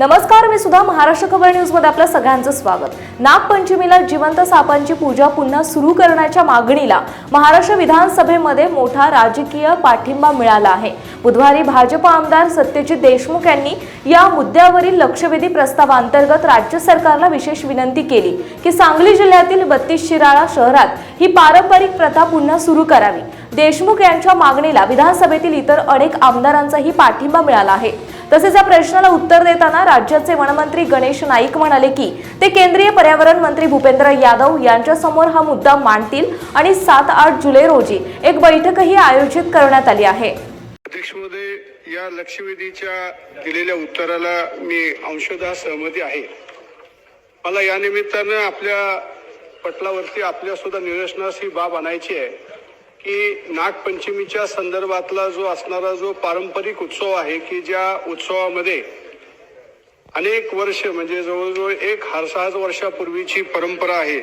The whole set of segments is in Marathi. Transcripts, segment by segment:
नमस्कार मी सुद्धा महाराष्ट्र खबर न्यूजमध्ये आपलं सगळ्यांचं स्वागत. नागपंचमीला जिवंत सापांची पूजा पुन्हा सुरू करण्याच्या मागणीला महाराष्ट्र विधानसभेमध्ये मोठा राजकीय पाठिंबा मिळाला आहे. बुधवारी भाजप आमदार सत्यजित देशमुख यांनी या मुद्द्यावरील लक्षवेधी प्रस्तावांतर्गत राज्य सरकारला विशेष विनंती केली की सांगली जिल्ह्यातील बत्तीस शिराळा शहरात ही पारंपरिक प्रथा पुन्हा सुरू करावी. देशमुख यांच्या मागणीला विधानसभेतील इतर अनेक आमदारांचाही पाठिंबा मिळाला आहे. तसेच या प्रश्नाला उत्तर देताना राज्याचे वनमंत्री गणेश नाईक म्हणाले की ते केंद्रीय पर्यावरण मंत्री भूपेंद्र यादव यांच्या समोर हा मुद्दा मांडतील आणि सात आठ जुलै रोजी एक बैठकही आयोजित करण्यात आली आहे. या लक्षवेधीच्या दिलेल्या उत्तराला मी अंशतः सहमती आहे. मला या निमित्तानं आपल्या पटलावरती आपल्या सुद्धा निदर्शनास ही बाब आणायची आहे. की नागपंचमीच्या संदर्भातला जो असणारा जो पारंपरिक उत्सव आहे की ज्या उत्सवामध्ये अनेक वर्ष म्हणजे जवळजवळ एक हरसहाच वर्षापूर्वीची परंपरा आहे.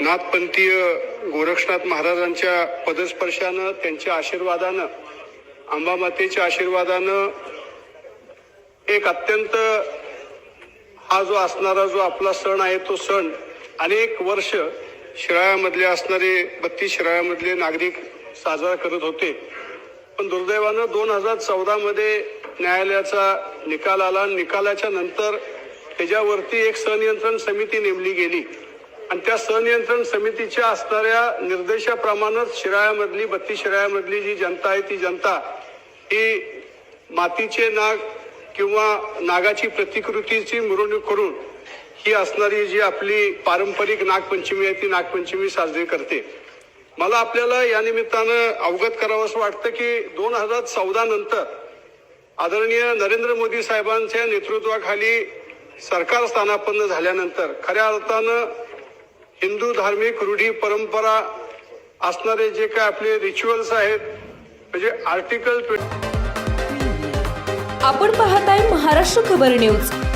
नाथपंथीय गोरक्षनाथ महाराजांच्या पदस्पर्शानं त्यांच्या आशीर्वादानं अंबामातेच्या आशीर्वादानं एक अत्यंत हा जो असणारा जो आपला सण आहे तो सण अनेक वर्ष शिराळ्यामधले असणारे बत्तीस शिराळ्यामधले नागरिक साजरा करत होते. पण दुर्दैवानं दोन हजार चौदामध्ये न्यायालयाचा निकाल आला. निकालाच्या नंतर त्याच्यावरती एक सनियंत्रण समिती नेमली गेली. आणि त्या सनियंत्रण समितीच्या असणाऱ्या निर्देशाप्रमाणेच शिराळ्यामधली बत्तीस शिराळ्यामधली जी जनता आहे ती जनता ही मातीचे नाग किंवा नागाची प्रतिकृतीची मिरवणूक करून ही असणारी जी आपली पारंपरिक नागपंचमी आहे ती नागपंचमी साजरी करते. मला आपल्याला या निमित्तानं अवगत करावं असं वाटतं की दोन हजार चौदा नंतर आदरणीय नरेंद्र मोदी साहेबांच्या नेतृत्वाखाली सरकार स्थानापन्न झाल्यानंतर खऱ्या अर्थानं हिंदू धार्मिक रूढी परंपरा असणारे जे काय आपले रिच्युअल्स आहेत म्हणजे आर्टिकल आपण पाहताय महाराष्ट्र खबर न्यूज.